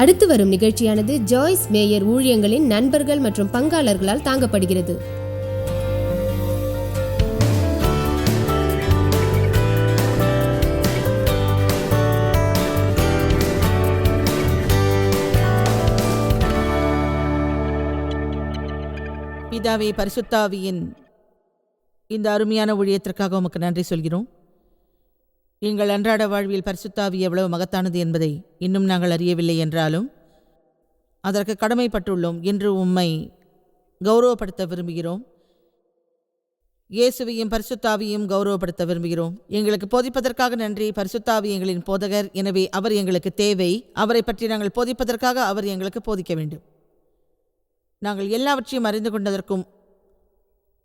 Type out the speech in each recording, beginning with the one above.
அடுத்து வரும் நிகழ்ச்சியானது ஜாய்ஸ் மேயர் ஊழியங்களின் நண்பர்கள் மற்றும் பங்காளர்களால் தாங்கப்படுகிறது. பிதாவே பரிசுத்தாவியின் இந்த அருமையான ஊழியத்திற்காக உமக்கு நன்றி சொல்கிறோம். எங்கள் அன்றாட வாழ்வில் பரிசுத்தாவி எவ்வளவு மகத்தானது என்பதை இன்னும் நாங்கள் அறியவில்லை என்றாலும் அதற்கு கடமைப்பட்டுள்ளோம் என்று உம்மை கௌரவப்படுத்த விரும்புகிறோம். இயேசுவையும் பரிசுத்தாவியும் கௌரவப்படுத்த விரும்புகிறோம். எங்களுக்கு போதிப்பதற்காக நன்றி. பரிசுத்தாவி எங்களின் போதகர். எனவே அவர் எங்களுக்கு தேவை. அவரை பற்றி நாங்கள் போதிப்பதற்காக அவர் எங்களுக்கு போதிக்க வேண்டும். நாங்கள் எல்லாவற்றையும் அறிந்து கொண்டதற்கும்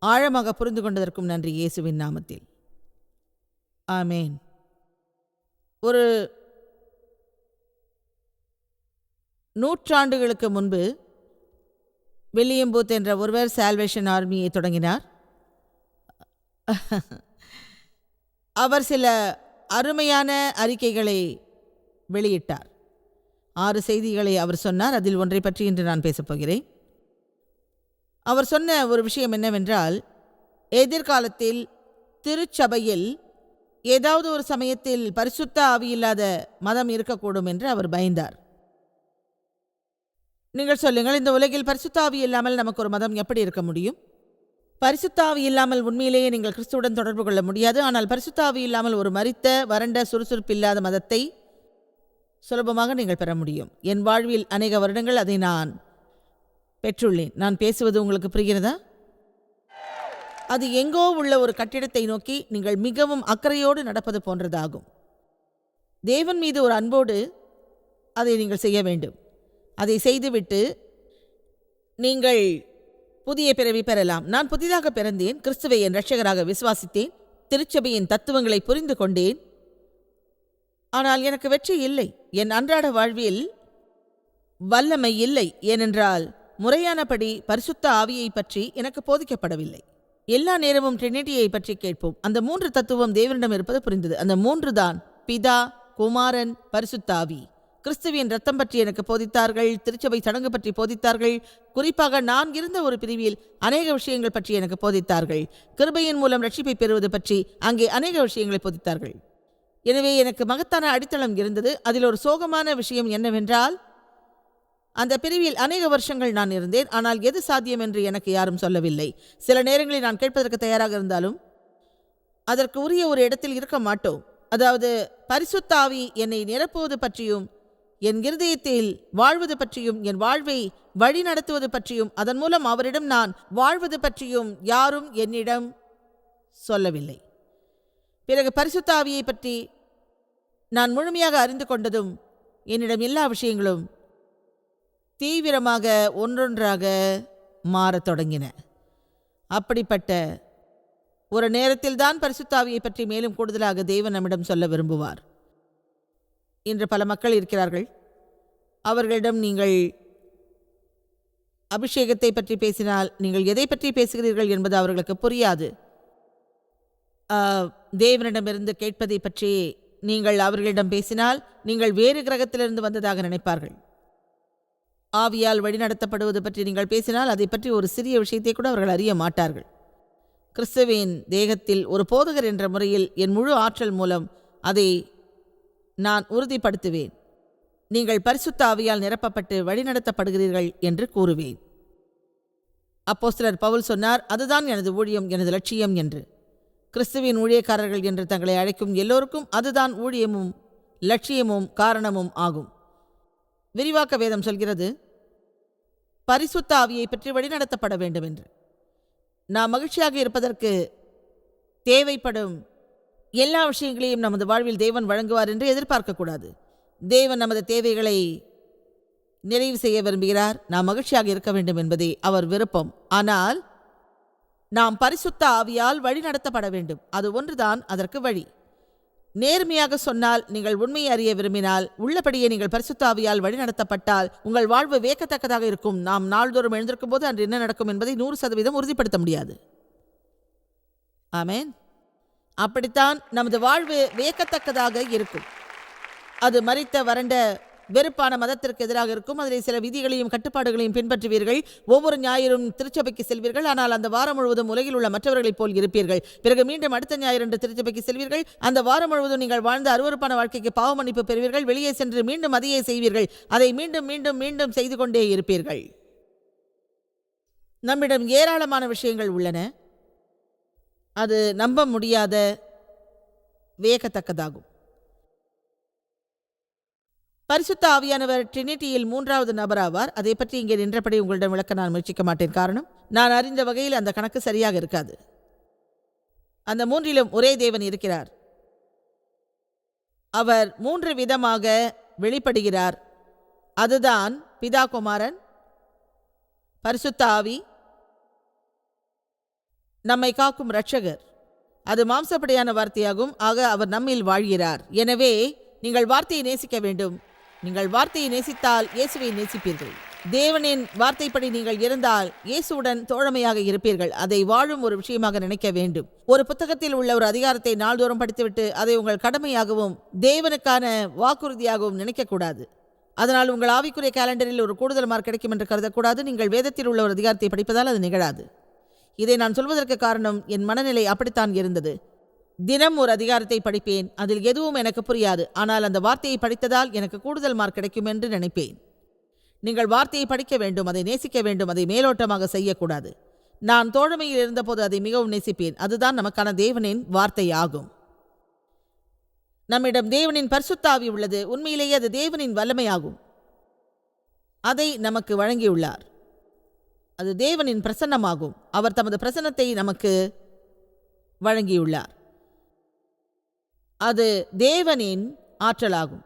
ஆழமாக புரிந்து கொண்டதற்கும் நன்றி இயேசுவின் நாமத்தில். ஆமேன். ஒரு நூற்றாண்டுகளுக்கு முன்பு வில்லியம் பூத் என்ற ஒருவர் சால்வேஷன் ஆர்மியை தொடங்கினார். அவர் சில அருமையான அறிக்கைகளை வெளியிட்டார். ஆறு செய்திகளை அவர் சொன்னார். அதில் ஒன்றை பற்றி இன்று நான் பேசப்போகிறேன் அவர் சொன்ன ஒரு விஷயம் என்னவென்றால் எதிர்காலத்தில் திருச்சபையில் ஏதாவது ஒரு சமயத்தில் பரிசுத்த ஆவியில்லாத மதம் இருக்கக்கூடும் என்று அவர் பயந்தார். நீங்கள் சொல்லுங்கள் இந்த உலகில் பரிசுத்த ஆவி இல்லாமல் நமக்கு ஒரு மதம் எப்படி இருக்க முடியும்? பரிசுத்தாவி இல்லாமல் உண்மையிலேயே நீங்கள் கிறிஸ்துவுடன் தொடர்பு கொள்ள முடியாது. ஆனால் பரிசுத்த ஆவி இல்லாமல் ஒரு மரித்த வறண்ட சுறுசுறுப்பு இல்லாத மதத்தை சுலபமாக நீங்கள் பெற முடியும். என் வாழ்வில் அநேக வருடங்கள் அதை நான் பெற்றுள்ளேன். நான் பேசுவது உங்களுக்கு புரிகிறதா? அது எங்கோ உள்ள ஒரு கட்டிடத்தை நோக்கி நீங்கள் மிகவும் அக்கறையோடு நடப்பது போன்றதாகும். தேவன் மீது ஒரு அன்போடு அதை நீங்கள் செய்ய வேண்டும். அதை செய்துவிட்டு நீங்கள் புதிய பிறவி பெறலாம். நான் புதிதாக பிறந்தேன். கிறிஸ்துவை என் ரட்சகராக விசுவாசித்தேன். திருச்சபையின் தத்துவங்களை புரிந்து கொண்டேன். ஆனால் எனக்கு வெற்றி இல்லை. என் அன்றாட வாழ்வில் வல்லமை இல்லை. ஏனென்றால் முறையானபடி பரிசுத்த ஆவியை பற்றி எனக்கு போதிக்கப்படவில்லை. எல்லா நேரமும் ட்ரினிட்டியை பற்றி கேட்போம். அந்த மூன்று தத்துவம் தேவனிடம் இருப்பது புரிந்தது. அந்த மூன்று தான் பிதா குமாரன் பரிசுத்தாவி. கிறிஸ்துவின் ரத்தம் பற்றி எனக்கு போதித்தார்கள் திருச்சபை சடங்கு பற்றி போதித்தார்கள் குறிப்பாக நான் இருந்த ஒரு பிரிவில் அநேக விஷயங்கள் பற்றி எனக்கு போதித்தார்கள். கிருபையின் மூலம் ரட்சிப்பை பெறுவது பற்றி அங்கே அநேக விஷயங்களை போதித்தார்கள். எனவே எனக்கு மகத்தான அடித்தளம் இருந்தது. அதில் ஒரு சோகமான விஷயம் என்னவென்றால் அந்த பிரிவில் அநேக வருஷங்கள் நான் இருந்தேன். ஆனால் எது சாத்தியம் என்று எனக்கு யாரும் சொல்லவில்லை. சில நேரங்களில் நான் கேட்பதற்கு தயாராக இருந்தாலும் அதற்கு உரிய ஒரு இடத்தில் இருக்க மாட்டோம். அதாவது பரிசுத்தாவி என்னை நிரப்புவது பற்றியும் என் இருதயத்தில் வாழ்வது பற்றியும் என் வாழ்வை வழி நடத்துவது பற்றியும் அதன் மூலம் அவரிடம் நான் வாழ்வது பற்றியும் யாரும் என்னிடம் சொல்லவில்லை. பிறகு பரிசுத்தாவியை பற்றி நான் முழுமையாக அறிந்து கொண்டதும் என்னிடம் எல்லா விஷயங்களும் தீவிரமாக ஒன்றொன்றாக மாறத் தொடங்கின. அப்படிப்பட்ட ஒரு நேரத்தில்தான் பரிசுத்தாவியை பற்றி மேலும் கூடுதலாக தேவன் நம்மிடம் சொல்ல விரும்புவார். இன்று பல மக்கள் இருக்கிறார்கள். அவர்களிடம் நீங்கள் அபிஷேகத்தை பற்றி பேசினால் நீங்கள் எதை பற்றி பேசுகிறீர்கள் என்பது அவர்களுக்கு புரியாது. தேவனிடமிருந்து கேட்பதை பற்றி நீங்கள் அவர்களிடம் பேசினால் நீங்கள் வேறு கிரகத்திலிருந்து வந்ததாக நினைப்பார்கள். ஆவியால் வழிநடத்தப்படுவது பற்றி நீங்கள் பேசினால் அதை பற்றி ஒரு சிறிய விஷயத்தை கூட அவர்கள் அறிய மாட்டார்கள். கிறிஸ்துவின் தேகத்தில் ஒரு போதகர் என்ற முறையில் என் முழு ஆற்றல் மூலம் அதை நான் உறுதிப்படுத்துவேன். நீங்கள் பரிசுத்த ஆவியால் நிரப்பப்பட்டு வழிநடத்தப்படுகிறீர்கள் என்று கூறுவேன். அப்போஸ்தலர் பவுல் சொன்னார் அதுதான் எனது ஊழியம் எனது லட்சியம் என்று. கிறிஸ்துவின் ஊழியக்காரர்கள் என்று தங்களை அழைக்கும் எல்லோருக்கும் அதுதான் ஊழியமும் லட்சியமும் காரணமும் ஆகும். விரிவாக்க வேதம் சொல்கிறது பரிசுத்த ஆவியை பற்றி வழிநடத்தப்பட வேண்டும் என்று நாம் மகிழ்ச்சியாக இருப்பதற்கு தேவைப்படும் எல்லா விஷயங்களையும் நமது வாழ்வில் தேவன் வழங்குவார் என்று எதிர்பார்க்கக்கூடாது தேவன் நமது தேவைகளை நிறைவு செய்ய விரும்புகிறார். நாம் மகிழ்ச்சியாக இருக்க வேண்டும் என்பதே அவர் விருப்பம். ஆனால் நாம் பரிசுத்த ஆவியால் வழிநடத்தப்பட வேண்டும். அது ஒன்றுதான் அதற்கு வழி. நேர்மையாக சொன்னால் நீங்கள் உண்மையை அறிய விரும்பினால் உள்ளபடியே நீங்கள் பரிசுத்தாவியால் வழிநடத்தப்பட்டால் உங்கள் வாழ்வு வேக்கத்தக்கதாக இருக்கும். நாம் நாள்தோறும் எழுந்திருக்கும் போது அன்று என்ன நடக்கும் என்பதை நூறு சதவீதம் உறுதிப்படுத்த முடியாது. ஆமேன். அப்படித்தான் நமது வாழ்வு வியக்கத்தக்கதாக இருக்கும். அது மறித்த வறண்ட வெறுப்பான மதத்திற்கு எதிராக இருக்கும். அதில் சில விதிகளையும் கட்டுப்பாடுகளையும் பின்பற்றுவீர்கள். ஒவ்வொரு ஞாயிறும் திருச்சபைக்கு செல்வீர்கள். ஆனால் அந்த வாரம் முழுவதும் உலகில் உள்ள மற்றவர்களைப் போல் இருப்பீர்கள். பிறகு மீண்டும் அடுத்த ஞாயிறு என்று திருச்சபைக்கு செல்வீர்கள். அந்த வாரம் முழுவதும் நீங்கள் வாழ்ந்த அருவருப்பான வாழ்க்கைக்கு பாவ மன்னிப்பு பெறுவீர்கள். வெளியே சென்று மீண்டும் அதையே செய்வீர்கள். அதை மீண்டும் மீண்டும் மீண்டும் செய்து கொண்டே இருப்பீர்கள். நம்மிடம் ஏராளமான விஷயங்கள் உள்ளன. அது நம்ப முடியாத வியக்கத்தக்கதாகும். பரிசுத்த ஆவியானவர் ட்ரினிட்டியில் மூன்றாவது நபராவார். அதை பற்றி இங்கே நின்றபடி உங்களிடம் விளக்க நான் முயற்சிக்க மாட்டேன். காரணம் நான் அறிந்த வகையில் அந்த கணக்கு சரியாக இருக்காது. அந்த மூன்றிலும் ஒரே தேவன் இருக்கிறார். அவர் மூன்று விதமாக வெளிப்படுகிறார். அதுதான் பிதா குமாரன் பரிசுத்த ஆவி நம்மை காக்கும் இரட்சகர். அது மாம்சப்படியான வார்த்தையாகும். ஆக அவர் நம்மில் வாழ்கிறார். எனவே நீங்கள் வார்த்தையை நேசிக்க வேண்டும். நீங்கள் வார்த்தையை நேசித்தால் இயேசுவை நேசிப்பீர்கள். தேவனின் வார்த்தைப்படி நீங்கள் இருந்தால் இயேசுடன் தோழமையாக இருப்பீர்கள். அதை வாழும் ஒரு விஷயமாக நினைக்க வேண்டும். ஒரு புத்தகத்தில் உள்ள ஒரு அதிகாரத்தை நாள்தோறும் படித்துவிட்டு அதை உங்கள் கடமையாகவும் தேவனுக்கான வாக்குறுதியாகவும் நினைக்கக்கூடாது. அதனால் உங்கள் ஆவிக்குரிய கேலண்டரில் ஒரு கூடுதல் மார்க் கிடைக்கும் என்று கருதக்கூடாது. நீங்கள் வேதத்தில் உள்ள ஒரு அதிகாரத்தை படிப்பதால் அது நிகழாது. இதை நான் சொல்வதற்கு காரணம் என் மனநிலை அப்படித்தான் இருந்தது. தினம் ஒரு அதிகாரத்தை படிப்பேன். அதில் எதுவும் எனக்கு புரியாது. ஆனால் அந்த வார்த்தையை படித்ததால் எனக்கு கூடுதல் மார்க் கிடைக்கும் என்று நினைப்பேன். நீங்கள் வார்த்தையை படிக்க வேண்டும் அதை நேசிக்க வேண்டும் அதை மேலோட்டமாக செய்யக்கூடாது. நான் தோழமையில் இருந்தபோது அதை மிகவும் நேசிப்பேன். அதுதான் நமக்கான தேவனின் வார்த்தையாகும். நம்மிடம் தேவனின் பரிசுத்தாவி உள்ளது. உண்மையிலேயே அது தேவனின் வல்லமையாகும். அதை நமக்கு வழங்கியுள்ளார். அது தேவனின் பிரசன்னமாகும். அவர் தமது பிரசன்னத்தை நமக்கு வழங்கியுள்ளார். அது தேவனின் ஆற்றலாகும்.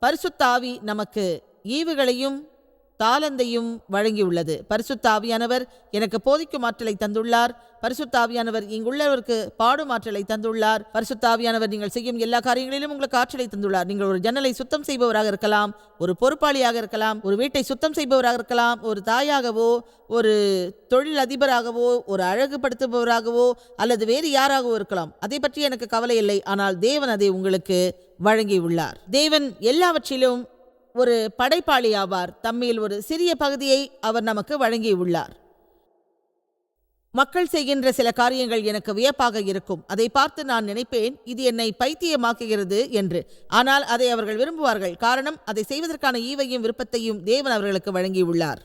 பரிசுத்தாவி நமக்கு ஈவுகளையும் தாளந்தையும் வழங்கியுள்ளது. பரிசுத்தாவியானவர் எனக்கு போதிக்கும் ஆற்றலை தந்துள்ளார். பரிசுத்தாவியானவர் இங்குள்ளவருக்கு பாடும் ஆற்றலை தந்துள்ளார். பரிசுத்தாவியானவர் நீங்கள் செய்யும் எல்லா காரியங்களிலும் உங்களுக்கு ஆற்றலை தந்துள்ளார். நீங்கள் ஒரு ஜன்னலை சுத்தம் செய்பவராக இருக்கலாம் ஒரு பொறுப்பாளியாக இருக்கலாம் ஒரு வீட்டை சுத்தம் செய்பவராக இருக்கலாம் ஒரு தாயாகவோ ஒரு தொழில் அதிபராகவோ ஒரு அழகுபடுத்துபவராகவோ அல்லது வேறு யாராகவோ இருக்கலாம். அதை பற்றி எனக்கு கவலை இல்லை. ஆனால் தேவன் அதை உங்களுக்கு வழங்கியுள்ளார். தேவன் எல்லாவற்றிலும் ஒரு படைப்பாளி ஆவார் தம்மில் ஒரு சிறிய பகுதியை அவர் நமக்கு வழங்கியுள்ளார். மக்கள் செய்கின்ற சில காரியங்கள் எனக்கு வியப்பாக இருக்கும். அதை பார்த்து நான் நினைப்பேன் இது என்னை பைத்தியமாக்குகிறது என்று. ஆனால் அதை அவர்கள் விரும்புவார்கள். காரணம் அதை செய்வதற்கான ஈவையும் விருப்பத்தையும் தேவன் அவர்களுக்கு வழங்கியுள்ளார்.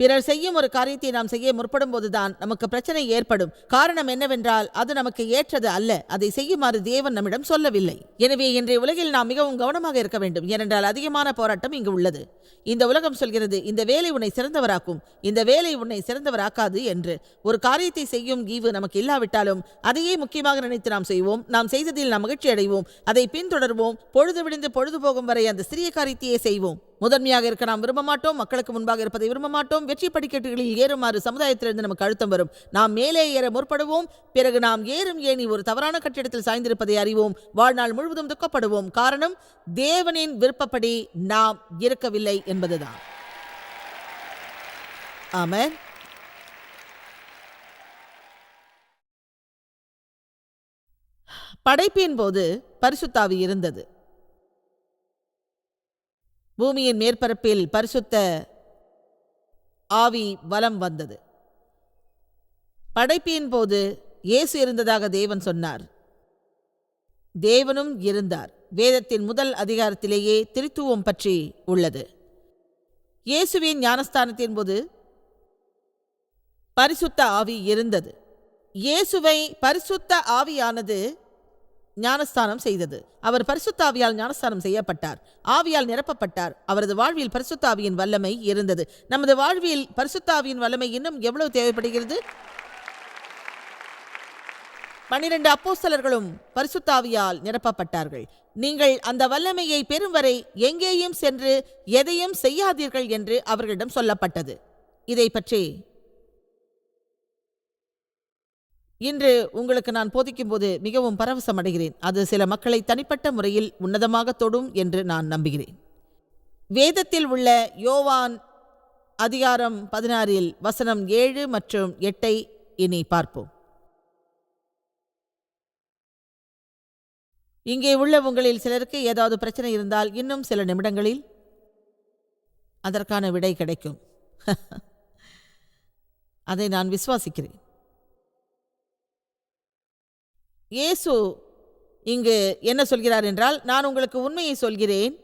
பிறர் செய்யும் ஒரு காரியத்தை நாம் செய்ய முற்படும் போதுதான் நமக்கு பிரச்சனை ஏற்படும். காரணம் என்னவென்றால் அது நமக்கு ஏற்றது அல்ல. அதை செய்யுமாறு தேவன் நம்மிடம் சொல்லவில்லை. எனவே இன்றைய உலகில் நாம் மிகவும் கவனமாக இருக்க வேண்டும். ஏனென்றால் அதிகமான போராட்டம் இங்கு உள்ளது. இந்த உலகம் சொல்கிறது இந்த வேலை உன்னை சிறந்தவராக்கும். இந்த வேலை உன்னை சிறந்தவராக்காது என்று. ஒரு காரியத்தை செய்யும் ஈவு நமக்கு இல்லாவிட்டாலும் அதையே முக்கியமாக நினைத்து நாம் செய்வோம். நாம் செய்ததில் நாம் மகிழ்ச்சி அடைவோம் அதை பின்தொடர்வோம். பொழுது விடிந்து பொழுது போகும் வரை அந்த சிறிய காரியத்தையே செய்வோம். முதன்மையாக இருக்க நாம் விரும்ப மாட்டோம் மக்களுக்கு முன்பாக இருப்பதை விரும்ப மாட்டோம். வெற்றி படிக்கட்டுகளில் ஏறுமாறு சமுதாயத்திலிருந்து நமக்கு அழுத்தம் வரும். நாம் மேலே ஏற முற்படுவோம் பிறகு நாம் ஏறும் ஏணி ஒரு தவறான கட்டிடத்தில் சாய்ந்திருப்பதை அறிவோம். வாழ்நாள் முழுவதும் துக்கப்படுவோம். காரணம் தேவனின் விருப்பப்படி நாம் இருக்கவில்லை என்பதுதான். ஆமென். படைப்பின் போது பரிசுத்தாவி இருந்தது. பூமியின் மேற்பரப்பில் பரிசுத்த ஆவி வலம் வந்தது. படைப்பின் போது இயேசு இருந்ததாக தேவன் சொன்னார். தேவனும் இருந்தார். வேதத்தின் முதல் அதிகாரத்திலேயே திருத்துவம் பற்றி உள்ளது. இயேசுவின் ஞானஸ்தானத்தின் போது பரிசுத்த ஆவி இருந்தது. இயேசுவை பரிசுத்த ஆவியானது ஞானஸ்தானம் செய்தது. அவர் பரிசுத்தாவியால் ஞானஸ்தானம் செய்யப்பட்டார். ஆவியால் நிரப்பப்பட்டார். அவரது வாழ்வில் பரிசுத்தாவியின் வல்லமை இருந்தது. நமது வாழ்வில் பரிசுத்தாவியின் வல்லமை இன்னும் எவ்வளவு தேவைப்படுகிறது? பன்னிரண்டு அப்போஸ்தலர்களும் பரிசுத்தாவியால் நிரப்பப்பட்டார்கள். நீங்கள் அந்த வல்லமையை பெறும் வரை எங்கேயும் சென்று எதையும் செய்யாதீர்கள் என்று அவர்களிடம் சொல்லப்பட்டது. இதை பற்றி இன்று உங்களுக்கு நான் போதிக்கும்போது மிகவும் பரவசம் அடைகிறேன் அது சில மக்களை தனிப்பட்ட முறையில் உன்னதமாக தொடும் என்று நான் நம்புகிறேன். வேதத்தில் உள்ள யோவான் அதிகாரம் பதினாறில் வசனம் ஏழு மற்றும் எட்டை இனி பார்ப்போம். இங்கே உள்ள உங்களில் சிலருக்கு ஏதாவது பிரச்சனை இருந்தால் இன்னும் சில நிமிடங்களில் அதற்கான விடை கிடைக்கும். அதை நான் விசுவாசிக்கிறேன். இயேசு இங்கு என்ன சொல்கிறார் என்றால் நான் உங்களுக்கு உண்மையை சொல்கிறேன்.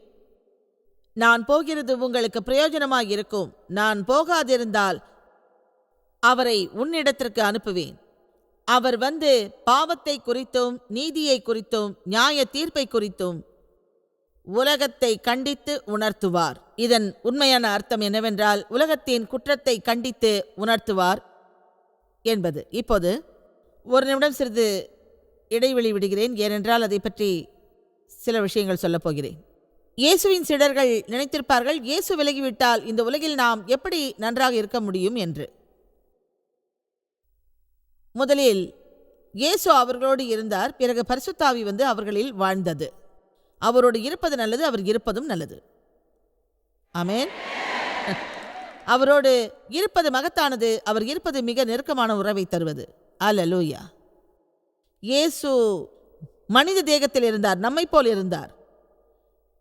நான் போகிறது உங்களுக்கு பிரயோஜனமாக இருக்கும். நான் போகாதிருந்தால் அவரை உன்னிடத்திற்கு அனுப்புவேன். அவர் வந்து பாவத்தை குறித்தும் நீதியை குறித்தும் நியாய தீர்ப்பை குறித்தும் உலகத்தை கண்டித்து உணர்த்துவார். இதன் உண்மையான அர்த்தம் என்னவென்றால் உலகத்தின் குற்றத்தை கண்டித்து உணர்த்துவார் என்பது. இப்போது ஒரு நிமிடம் சிறிது இடைவெளி விடுகிறேன் ஏனென்றால் அதை பற்றி சில விஷயங்கள் சொல்லப் போகிறேன். இயேசுவின் சிடர்கள் நினைத்திருப்பார்கள் இயேசு விலகிவிட்டால் இந்த உலகில் நாம் எப்படி நன்றாக இருக்க முடியும் என்று. முதலில் இயேசு அவர்களோடு இருந்தார் பிறகு பரிசுத்தாவி வந்து அவர்களில் வாழ்ந்தது. அவரோடு இருப்பது நல்லது அவர் இருப்பதும் நல்லது. ஆமேன். அவரோடு இருப்பது மகத்தானது அவர் இருப்பது மிக நெருக்கமான உறவை தருவது. அல்லேலூயா. இயேசு மனித தேகத்தில் இருந்தார் நம்மை போல் இருந்தார்.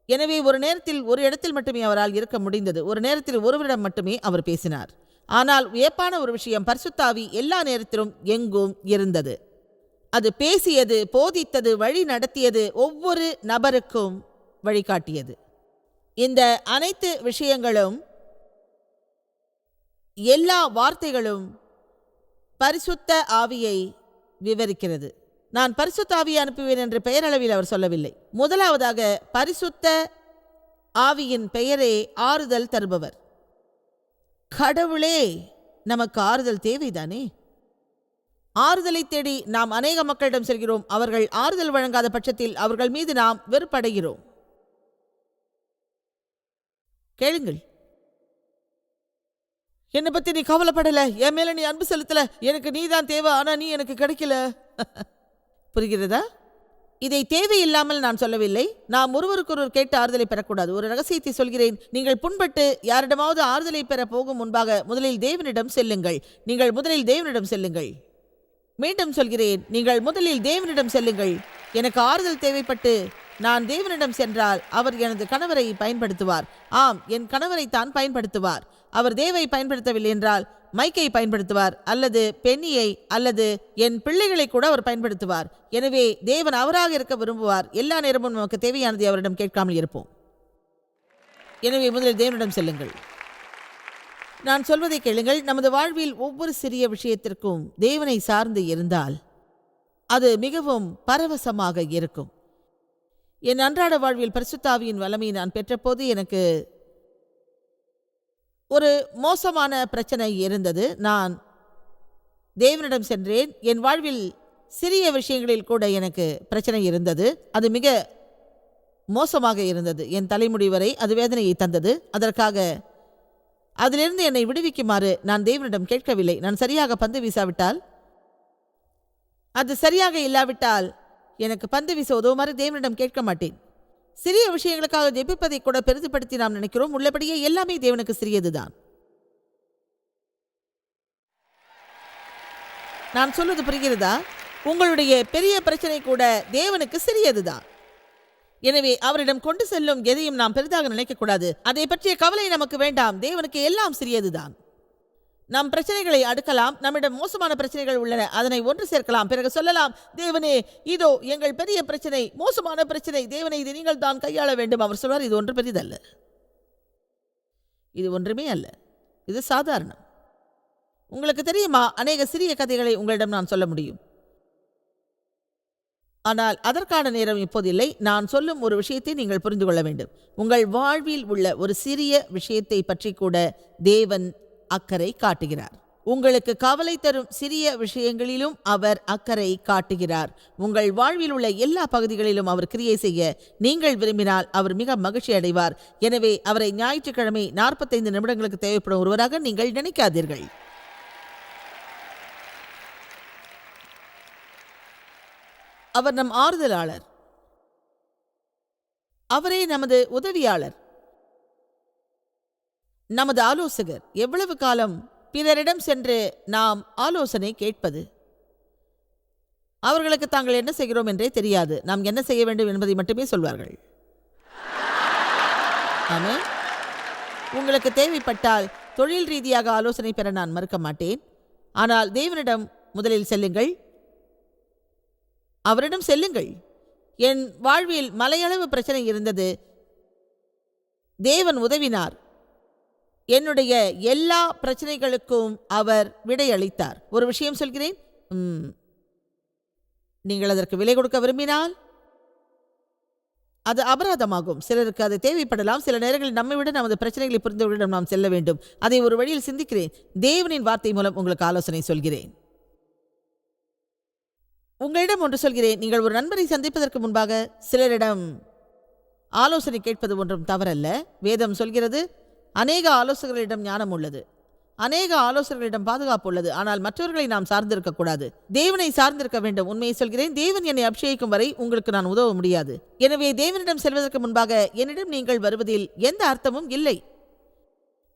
எனவே ஒரு நேரத்தில் ஒரு இடத்தில் மட்டுமே அவரால் இருக்க முடிந்தது. ஒரு நேரத்தில் ஒருவரிடம் மட்டுமே அவர் பேசினார். ஆனால் வியப்பான ஒரு விஷயம் பரிசுத்தாவி எல்லா நேரத்திலும் எங்கும் இருந்தது. அது பேசியது போதித்தது வழி நடத்தியது ஒவ்வொரு நபருக்கும் வழிகாட்டியது. இந்த அனைத்து விஷயங்களும் எல்லா வார்த்தைகளும் பரிசுத்த ஆவியை விவரிக்கிறது. நான் பரிசுத்த ஆவியை அனுப்புவேன் என்று பெயரளவில் அவர் சொல்லவில்லை. முதலாவதாக பரிசுத்த ஆவியின் பெயரே ஆறுதல் தருபவர். கடவுளே நமக்கு ஆறுதல் தேவைதானே? ஆறுதலை தேடி நாம் அநேக மக்களிடம் செல்கிறோம். அவர்கள் ஆறுதல் வழங்காத பட்சத்தில் அவர்கள் மீது நாம் வெறுப்படைகிறோம். கேளுங்கள். என்னை பத்தி நீ கவலைப்படல. என் மேல நீ அன்பு செலுத்தல. எனக்கு நீ தான் தேவை ஆனா நீ எனக்கு கிடைக்கல. புரிகிறதா? இதை தேவையில்லாமல் நான் சொல்லவில்லை. நாம் ஒருவருக்கொருவர் கேட்டு ஆறுதலை பெறக்கூடாது. ஒரு ரகசியத்தை சொல்கிறேன். நீங்கள் புண்பட்டு யாரிடமாவது ஆறுதலை பெற போகும் முன்பாக முதலில் தேவனிடம் செல்லுங்கள். நீங்கள் முதலில் தேவனிடம் செல்லுங்கள். மீண்டும் சொல்கிறேன். நீங்கள் முதலில் தேவனிடம் செல்லுங்கள். எனக்கு ஆறுதல் தேவைப்பட்டு நான் தேவனிடம் சென்றால் அவர் எனது கணவரை பயன்படுத்துவார். ஆம் என் கணவரை தான் பயன்படுத்துவார். அவர் தேவை பயன்படுத்தவில்லை என்றால் மைக்கை பயன்படுத்துவார் அல்லது பெண்ணியை அல்லது என் பிள்ளைகளை கூட அவர் பயன்படுத்துவார். எனவே தேவன் அவராக இருக்க விரும்புவார். எல்லா நேரமும் நமக்கு தேவையானதை அவரிடம் கேட்காமல் இருப்போம். எனவே முதலில் தேவனிடம் செல்லுங்கள். நான் சொல்வதை கேளுங்கள். நமது வாழ்வில் ஒவ்வொரு சிறிய விஷயத்திற்கும் தேவனை சார்ந்து இருந்தால் அது மிகவும் பரவசமாக இருக்கும். என் அன்றாட வாழ்வில் பரிசுத்தாவியின் வல்லமையை நான் பெற்றபோது எனக்கு ஒரு மோசமான பிரச்சனை இருந்தது. நான் தேவனிடம் சென்றேன். என் வாழ்வில் சிறிய விஷயங்களில் கூட எனக்கு பிரச்சனை இருந்தது. அது மிக மோசமாக இருந்தது. என் தலைமுடி வரை அது வேதனையை தந்தது. அதற்காக அதிலிருந்து என்னை விடுவிக்குமாறு நான் தேவனிடம் கேட்கவில்லை. நான் சரியாக பந்து வீசாவிட்டால்? அது சரியாக இல்லாவிட்டால் எனக்கு பந்து வீச உதவுமாறு தேவனிடம் கேட்க மாட்டேன். சிறிய விஷயங்களுக்காக ஜெபிப்பதை கூட பெரிதுபடுத்தி நாம் நினைக்கிறோம். உள்ளபடியே எல்லாமே தேவனுக்கு சிறியதுதான். நான் சொல்வது புரிகிறதா? உங்களுடைய பெரிய பிரச்சனை கூட தேவனுக்கு சிறியதுதான். எனவே அவரிடம் கொண்டு செல்லும் எதையும் நாம் பெரிதாக நினைக்கக்கூடாது. அதை பற்றிய கவலை நமக்கு வேண்டாம். தேவனுக்கு எல்லாம் சிறியதுதான். நம் பிரச்சனைகளை அடுக்கலாம். நம்மிடம் மோசமான பிரச்சனைகள் உள்ளன. அதனை ஒன்று சேர்க்கலாம். பிறகு சொல்லலாம் தேவனே இதோ எங்கள் பெரிய பிரச்சனை மோசமான பிரச்சனை. தேவனை இதை நீங்கள் தான் கையாள வேண்டும். அவர் சொல்வார் இது ஒன்று பெரியதல்ல இது ஒன்றுமே அல்ல. இது சாதாரணம். உங்களுக்கு தெரியுமா? அநேக சிறிய கதைகளை உங்களிடம் நான் சொல்ல முடியும். ஆனால் அதற்கான நேரம் இப்போதில்லை நான் சொல்லும் ஒரு விஷயத்தை நீங்கள் புரிந்து கொள்ள வேண்டும். உங்கள் வாழ்வில் உள்ள ஒரு சிறிய விஷயத்தை பற்றி கூட தேவன் அக்கறை காட்டுகிறார். உங்களுக்கு கவலை தரும் சிறிய விஷயங்களிலும் அவர் அக்கறை காட்டுகிறார். உங்கள் வாழ்வில் உள்ள எல்லா பகுதிகளிலும் அவர் கிரியை செய்ய நீங்கள் விரும்பினால் அவர் மிக மகிழ்ச்சி அடைவார். எனவே அவரை ஞாயிற்றுக்கிழமை நாற்பத்தைந்து நிமிடங்களுக்கு தேவைப்படும் ஒருவராக நீங்கள் நினைக்காதீர்கள். அவர் நம் ஆறுதலாளர். அவரே நமது உதவியாளர். நமது ஆலோசகர் எவ்வளவு காலம் பிறரிடம் சென்று நாம் ஆலோசனை கேட்பது? அவர்களுக்கு தாங்கள் என்ன செய்கிறோம் என்றே தெரியாது. நாம் என்ன செய்ய வேண்டும் என்பதை மட்டுமே சொல்வார்கள். ஆமென். உங்களுக்கு தேவைப்பட்டால் தொழில் ரீதியாக ஆலோசனை பெற நான் மறுக்க மாட்டேன். ஆனால் தேவனிடம் முதலில் செல்லுங்கள். அவரிடம் செல்லுங்கள். என் வாழ்வில் மலையளவு பிரச்சனை இருந்தது. தேவன் உதவினார். என்னுடைய எல்லா பிரச்சனைகளுக்கும் அவர் விடையளித்தார். ஒரு விஷயம் சொல்கிறேன். நீங்கள் அதற்கு விலை கொடுக்க விரும்பினால் அது அபராதமாகும். சிலருக்கு அது தேவைப்படலாம். சில நேரங்களில் நம்மை விட நமது பிரச்சனைகளை புரிந்தவர்களிடம் நாம் செல்ல வேண்டும். அதை ஒரு வழியில் சிந்திக்கிறேன். தேவனின் வார்த்தை மூலம் உங்களுக்கு ஆலோசனை சொல்கிறேன். உங்களிடம் ஒன்று சொல்கிறேன். நீங்கள் ஒரு நண்பரை சந்திப்பதற்கு முன்பாக சிலரிடம் ஆலோசனை கேட்பது ஒன்றும் தவறல்ல. வேதம் சொல்கிறது அநேக ஆலோசகர்களிடம் ஞானம் உள்ளது. அநேக ஆலோசகர்களிடம் பாதுகாப்பு உள்ளது. ஆனால் மற்றவர்களை நாம் சார்ந்திருக்கக்கூடாது தேவனை சார்ந்திருக்க வேண்டும். உண்மையை சொல்கிறேன். தேவன் என்னை அபிஷேகிக்கும் வரை உங்களுக்கு நான் உதவ முடியாது. எனவே தேவனிடம் செல்வதற்கு முன்பாக என்னிடம் நீங்கள் வருவதில் எந்த அர்த்தமும் இல்லை.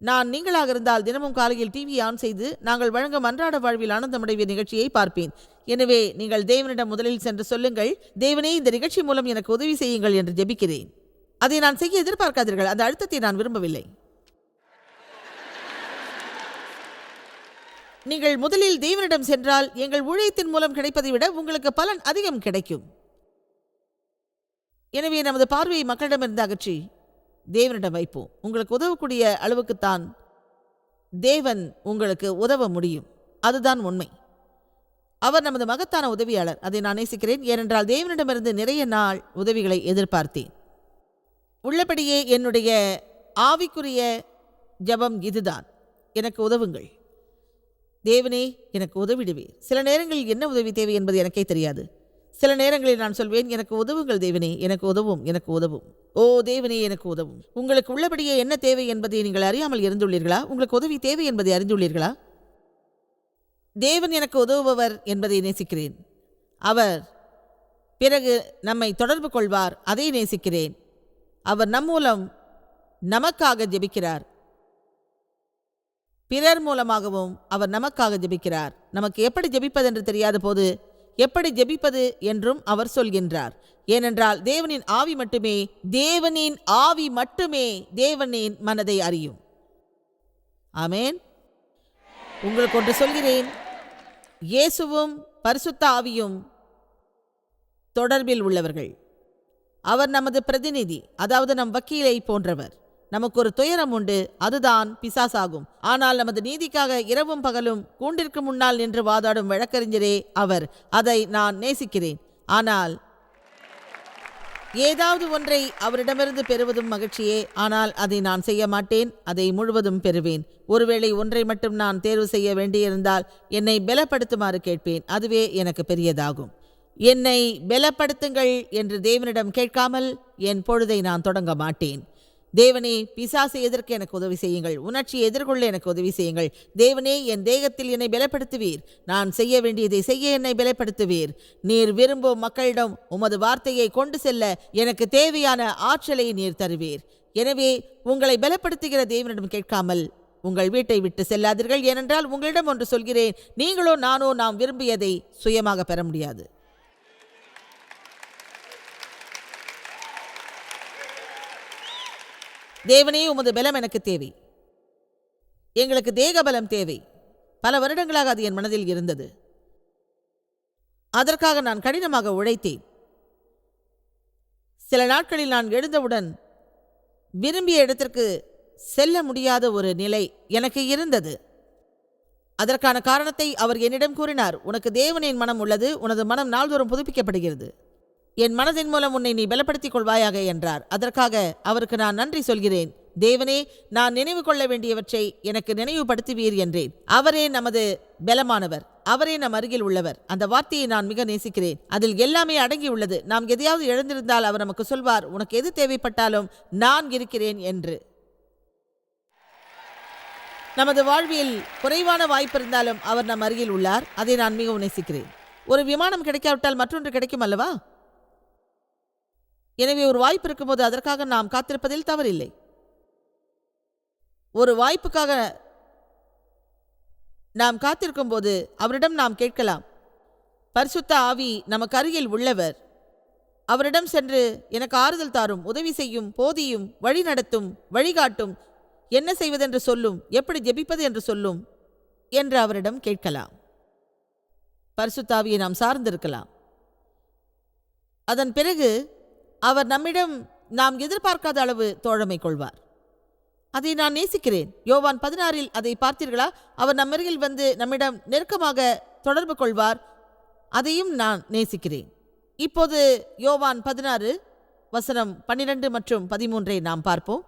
நான் நீங்களாக இருந்தால் தினமும் காலையில் டிவி ஆன் செய்து நாங்கள் வழங்கும் அன்றாட வாழ்வில் ஆனந்தமடைவிய நிகழ்ச்சியை பார்ப்பேன். எனவே நீங்கள் தேவனிடம் முதலில் சென்று சொல்லுங்கள். தேவனே இந்த நிகழ்ச்சி மூலம் எனக்கு உதவி செய்யுங்கள் என்று ஜெபிக்கிறேன். அதை நான் செய்ய எதிர்பார்க்காதீர்கள். அந்த அழுத்தத்தை நான் விரும்பவில்லை. நீங்கள் முதலில் தேவனிடம் சென்றால் எங்கள் ஊழியத்தின் மூலம் கிடைப்பதை விட உங்களுக்கு பலன் அதிகம் கிடைக்கும். எனவே நமது பார்வையை மக்களிடமிருந்து அகற்றி தேவனிடம் வைப்போம். உங்களுக்கு உதவக்கூடிய அளவுக்குத்தான் தேவன் உங்களுக்கு உதவ முடியும். அதுதான் உண்மை. அவர் நமது மகத்தான உதவியாளர். அதை நான் நேசிக்கிறேன். ஏனென்றால் தேவனிடமிருந்து நிறைய நாள் உதவிகளை எதிர்பார்த்தேன். உள்ளபடியே என்னுடைய ஆவிக்குரிய ஜபம் இதுதான். எனக்கு உதவுங்கள். தேவனே எனக்கு உதவிடுவேன் சில நேரங்களில் என்ன உதவி தேவை என்பது எனக்கே தெரியாது. சில நேரங்களில் நான் சொல்வேன் எனக்கு உதவுங்கள் தேவனே எனக்கு உதவும் எனக்கு உதவும். ஓ தேவனே எனக்கு உதவும். உங்களுக்கு உள்ளபடியே என்ன தேவை என்பதை நீங்கள் அறியாமல் இருந்துள்ளீர்களா? உங்களுக்கு உதவி தேவை என்பதை அறிந்துள்ளீர்களா? தேவன் எனக்கு உதவுபவர் என்பதை நேசிக்கிறேன். அவர் பிறகு நம்மை தொடர்பு கொள்வார் அதை நேசிக்கிறேன். அவர் நம் மூலம் நமக்காக ஜெபிக்கிறார். பிறர் மூலமாகவும் அவர் நமக்காக ஜெபிக்கிறார். நமக்கு எப்படி ஜெபிப்பதென்று தெரியாத போது எப்படி ஜெபிப்பது என்றும் அவர் சொல்கின்றார். ஏனென்றால் தேவனின் ஆவி மட்டுமே தேவனின் ஆவி மட்டுமே தேவனின் மனதை அறியும். ஆமேன். உங்களுக்கு ஒன்று சொல்கிறேன். இயேசுவும் பரிசுத்த ஆவியும் தொடர்பில் உள்ளவர்கள். அவர் நமது பிரதிநிதி அதாவது நம் வக்கீலை போன்றவர். நமக்கு ஒரு துயரம் உண்டு அதுதான் பிசாசாகும். ஆனால் நமது நீதிக்காக இரவும் பகலும் கூண்டிற்கு முன்னால் நின்று வாதாடும் வழக்கறிஞரே அவர். அதை நான் நேசிக்கிறேன். ஆனால் ஏதாவது ஒன்றை அவரிடமிருந்து பெறுவதும் மகிழ்ச்சியே. ஆனால் அதை நான் செய்ய மாட்டேன் அதை முழுவதும் பெறுவேன். ஒருவேளை ஒன்றை மட்டும் நான் தேர்வு செய்ய வேண்டியிருந்தால் என்னை பலப்படுத்துமாறு கேட்பேன் அதுவே எனக்கு பெரியதாகும். என்னை பலப்படுத்துங்கள் என்று தேவனிடம் கேட்காமல் என் பொழுதை நான் தொடங்க மாட்டேன். தேவனே பிசாசை எதிர்க்க எனக்கு உதவி செய்யுங்கள்? உணர்ச்சியை எதிர்கொள்ள எனக்கு உதவி செய்யுங்கள். தேவனே என் தேகத்தில் என்னை பலப்படுத்துவீர். நான் செய்ய வேண்டியதை செய்ய என்னை பலப்படுத்துவீர். நீர் விரும்பும் மக்களிடம் உமது வார்த்தையை கொண்டு செல்ல எனக்கு தேவையான ஆற்றலை நீர் தருவீர். எனவே உங்களை பலப்படுத்துகிற தேவனிடம் கேட்காமல் உங்கள் வீட்டை விட்டு செல்லாதீர்கள். ஏனென்றால் உங்களிடம் ஒன்று சொல்கிறேன். நீங்களோ நானோ நாம் விரும்பியதை சுயமாக பெற முடியாது. தேவனே உமது பலம் எனக்கு தேவை. எங்களுக்கு தேக பலம் தேவை. பல வருடங்களாக அது என் மனதில் இருந்தது. அதற்காக நான் கடினமாக உழைத்தேன். சில நாட்களில் நான் எழுந்தவுடன் விரும்பிய இடத்திற்கு செல்ல முடியாத ஒரு நிலை எனக்கு இருந்தது. அதற்கான காரணத்தை அவர் என்னிடம் கூறினார். உனக்கு தேவனின் மனம் உள்ளது. உனது மனம் நாள்தோறும் புதுப்பிக்கப்படுகிறது. என் மனதின் மூலம் உன்னை நீ பலப்படுத்திக் கொள்வாயாக என்றார். அதற்காக அவருக்கு நான் நன்றி சொல்கிறேன். தேவனே நான் நினைவு கொள்ள வேண்டியவற்றை எனக்கு நினைவுபடுத்துவீர் என்றேன். அவரே நமது பலமானவர். அவரே நம் அருகில் உள்ளவர். அந்த வார்த்தையை நான் மிக நேசிக்கிறேன். அதில் எல்லாமே அடங்கி உள்ளது நாம் எதையாவது எழுந்திருந்தால் அவர் நமக்கு சொல்வார் உனக்கு எது தேவைப்பட்டாலும் நான் இருக்கிறேன் என்று. நமது வாழ்வில் குறைவான வாய்ப்பு இருந்தாலும் அவர் நம் அருகில் உள்ளார். அதை நான் மிகவும் நேசிக்கிறேன். ஒரு விமானம் கிடைக்காவிட்டால் மற்றொன்று கிடைக்கும் அல்லவா எனவே ஒரு வாய்ப்பு இருக்கும்போது அதற்காக நாம் காத்திருப்பதில் தவறில்லை. ஒரு வாய்ப்புக்காக நாம் காத்திருக்கும் போது அவரிடம் நாம் கேட்கலாம் பரிசுத்த ஆவி நமக்கு அருகில் உள்ளவர். அவரிடம் சென்று எனக்கு ஆறுதல் தாரும் உதவி செய்யும் போதியும் வழி நடத்தும் வழிகாட்டும். என்ன செய்வதென்று சொல்லும் எப்படி ஜெபிப்பது என்று சொல்லும் என்று அவரிடம் கேட்கலாம். பரிசுத்தாவியை நாம் சார்ந்திருக்கலாம். அதன் பிறகு அவர் நம்மிடம் நாம் எதிர்பார்க்காத அளவு தோழமை கொள்வார். அதை நான் நேசிக்கிறேன். யோவான் பதினாறில் அதை பார்த்தீர்களா? அவர் நம்மருகில் வந்து நம்மிடம் நெருக்கமாக தொடர்பு கொள்வார். அதையும் நான் நேசிக்கிறேன். இப்போது யோவான் பதினாறு வசனம் பன்னிரண்டு மற்றும் பதிமூன்றை நாம் பார்ப்போம்.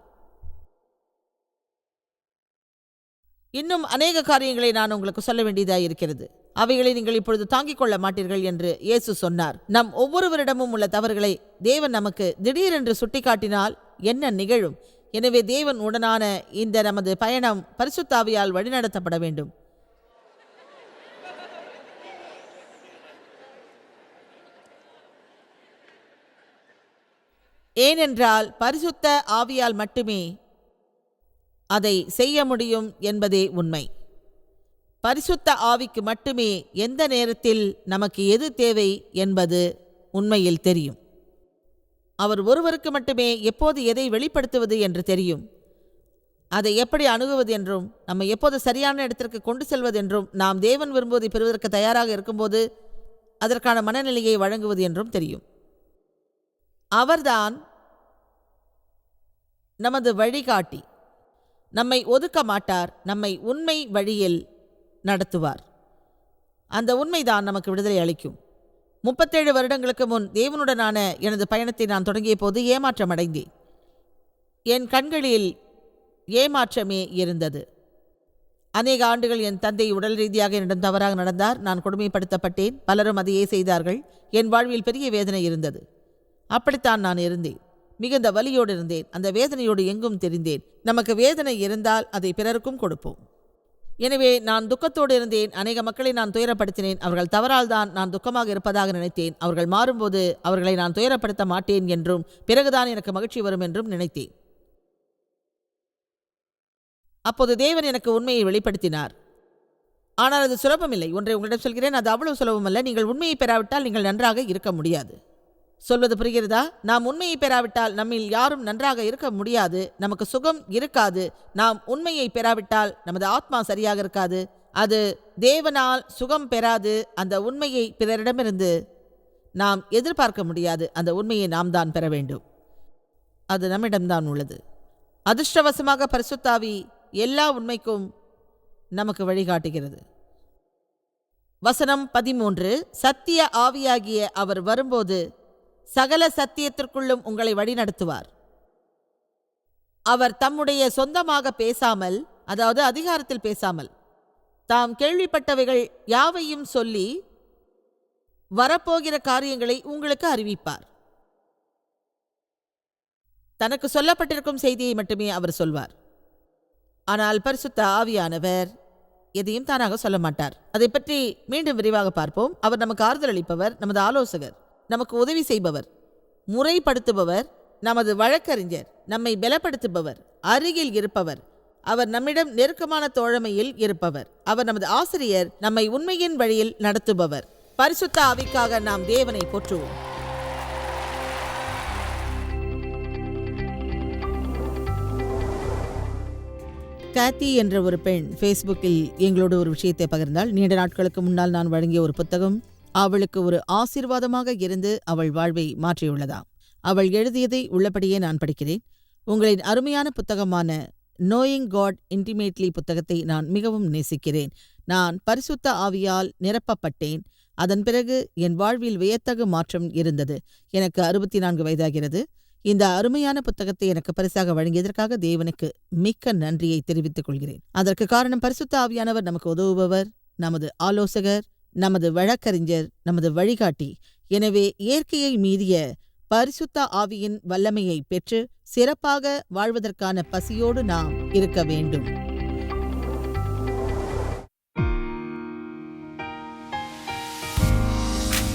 இன்னும் அநேக காரியங்களை நான் உங்களுக்கு சொல்ல வேண்டியதாக இருக்கிறது அவைகளை நீங்கள் இப்பொழுது தாங்கிக் கொள்ள மாட்டீர்கள் என்று இயேசு சொன்னார். நம் ஒவ்வொருவரிடமும் உள்ள தவறுகளை தேவன் நமக்கு திடீரென்று சுட்டிக்காட்டினால் என்ன நிகழும்? எனவே தேவன் உடனான இந்த நமது பயணம் பரிசுத்தாவியால் வழிநடத்தப்பட வேண்டும். ஏனென்றால் பரிசுத்த ஆவியால் மட்டுமே அதை செய்ய முடியும் என்பதே உண்மை. பரிசுத்த ஆவிக்கு மட்டுமே எந்த நேரத்தில் நமக்கு எது தேவை என்பது உண்மையில் தெரியும். அவர் ஒருவருக்கு மட்டுமே எப்போது எதை வெளிப்படுத்துவது என்று தெரியும். அதை எப்படி அணுகுவது என்றும் நம்ம எப்போது சரியான இடத்திற்கு கொண்டு செல்வது என்றும் நாம் தேவன் விரும்புவதை பெறுவதற்கு தயாராக இருக்கும்போது அதற்கான மனநிலையை வழங்குவது என்றும் தெரியும். அவர்தான் நமது வழிகாட்டி. நம்மை ஒதுக்க மாட்டார். நம்மை உண்மை வழியில் நடத்துவார். அந்த உண்மைதான் நமக்கு விடுதலை அளிக்கும். முப்பத்தேழு வருடங்களுக்கு முன் தேவனுடனான எனது பயணத்தை நான் தொடங்கிய போது ஏமாற்றம் அடைந்தேன். என் கண்களில் ஏமாற்றமே இருந்தது. அநேக ஆண்டுகள் என் தந்தை உடல் ரீதியாக என்னிடம் தவறாக நடந்தார். நான் கொடுமைப்படுத்தப்பட்டேன். பலரும் அதையே செய்தார்கள். என் வாழ்வில் பெரிய வேதனை இருந்தது. அப்படித்தான் நான் இருந்தேன். மிகுந்த வலியோடு இருந்தேன். அந்த வேதனையோடு எங்கும் தெரிந்தேன். நமக்கு வேதனை இருந்தால் அதை பிறருக்கும் கொடுப்போம். எனவே நான் துக்கத்தோடு இருந்தேன். அநேக மக்களை நான் துயரப்படுத்தினேன். அவர்கள் தவறால் தான் நான் துக்கமாக இருப்பதாக நினைத்தேன். அவர்கள் மாறும்போது அவர்களை நான் துயரப்படுத்த மாட்டேன் என்றும் பிறகுதான் எனக்கு மகிழ்ச்சி வரும் என்றும் நினைத்தேன். அப்போது தேவன் எனக்கு உண்மையை வெளிப்படுத்தினார். ஆனால் அது சுலபமில்லை. ஒன்றை உங்களிடம் சொல்கிறேன். அது அவ்வளவு சுலபமல்ல. நீங்கள் உண்மையை பெறாவிட்டால் நீங்கள் நன்றாக இருக்க முடியாது. சொல்வது புரிகிறதா? நாம் உண்மையை பெறாவிட்டால் நம்மில் யாரும் நன்றாக இருக்க முடியாது. நமக்கு சுகம் இருக்காது. நாம் உண்மையை பெறாவிட்டால் நமது ஆத்மா சரியாக இருக்காது. அது தேவனால் சுகம் பெறாது. அந்த உண்மையை பிறரிடமிருந்து நாம் எதிர்பார்க்க முடியாது. அந்த உண்மையை நாம் தான் பெற வேண்டும். அது நம்மிடம்தான் உள்ளது. அதிர்ஷ்டவசமாக பரிசுத்தாவி எல்லா உண்மைக்கும் நமக்கு வழிகாட்டுகிறது. வசனம் பதிமூன்று சத்திய ஆவியாகிய அவர் வரும்போது சகல சத்தியத்திற்குள்ளும் உங்களை வழிநடத்துவார். அவர் தம்முடைய சொந்தமாக பேசாமல் அதாவது அதிகாரத்தில் பேசாமல் தாம் கேள்விப்பட்டவைகள் யாவையும் சொல்லி வரப்போகிற காரியங்களை உங்களுக்கு அறிவிப்பார். தனக்கு சொல்லப்பட்டிருக்கும் செய்தியை மட்டுமே அவர் சொல்வார். ஆனால் பரிசுத்த ஆவியானவர் எதையும் தானாக சொல்ல மாட்டார். அதை பற்றி மீண்டும் விரிவாக பார்ப்போம். அவர் நமக்கு ஆறுதல் அளிப்பவர் நமது ஆலோசகர். நமக்கு உதவி செய்பவர். முறைப்படுத்துபவர் நமது வழக்கறிஞர் நம்மை பலப்படுத்துபவர் அருகில் இருப்பவர். அவர் நம்மிடம் நெருக்கமான தோழமையில் இருப்பவர். அவர் நமது ஆசிரியர் நம்மை உண்மையின் வழியில் நடத்துபவர். பரிசுத்த ஆவிக்காக நாம் தேவனை போற்றுவோம். கேத்தி என்ற ஒரு பெண் ஃபேஸ்புக்கில் எங்களோட ஒரு விஷயத்தை பகிர்ந்தால் நீண்ட நாட்களுக்கு முன்னால் நான் வழங்கிய ஒரு புத்தகம். அவளுக்கு ஒரு ஆசீர்வாதமாக இருந்து அவள் வாழ்வை மாற்றியுள்ளதாம் அவள் எழுதியதை உள்ளபடியே நான் படிக்கிறேன். உங்களின் அருமையான புத்தகமான நோயிங் காட் இன்டிமேட்லி புத்தகத்தை நான் மிகவும் நேசிக்கிறேன். நான் பரிசுத்த ஆவியால் நிரப்பப்பட்டேன். அதன் பிறகு என் வாழ்வில் வியத்தகு மாற்றம் இருந்தது. எனக்கு அறுபத்தி நான்கு வயதாகிறது. இந்த அருமையான புத்தகத்தை எனக்கு பரிசாக வழங்கியதற்காக தேவனுக்கு மிக்க நன்றியை தெரிவித்துக் கொள்கிறேன். அதற்கு காரணம் பரிசுத்த ஆவியானவர் நமக்கு உதவுபவர் நமது ஆலோசகர் நமது வழக்கறிஞர் நமது வழிகாட்டி. எனவே இயற்கையை மீறிய பரிசுத்த ஆவியின் வல்லமையை பெற்று சிறப்பாக வாழ்வதற்கான பசியோடு நாம் இருக்க வேண்டும்.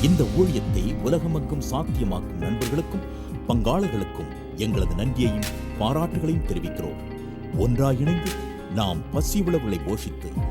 இந்த ஊழியத்தை உலகமெங்கும் சாத்தியமாக்கும் நண்பர்களுக்கும் பங்காளர்களுக்கும் எங்களது நன்றியையும் பாராட்டுகளையும் தெரிவிக்கிறோம். ஒன்றாக இணைந்து நாம் பசி உழவுகளை போஷித்து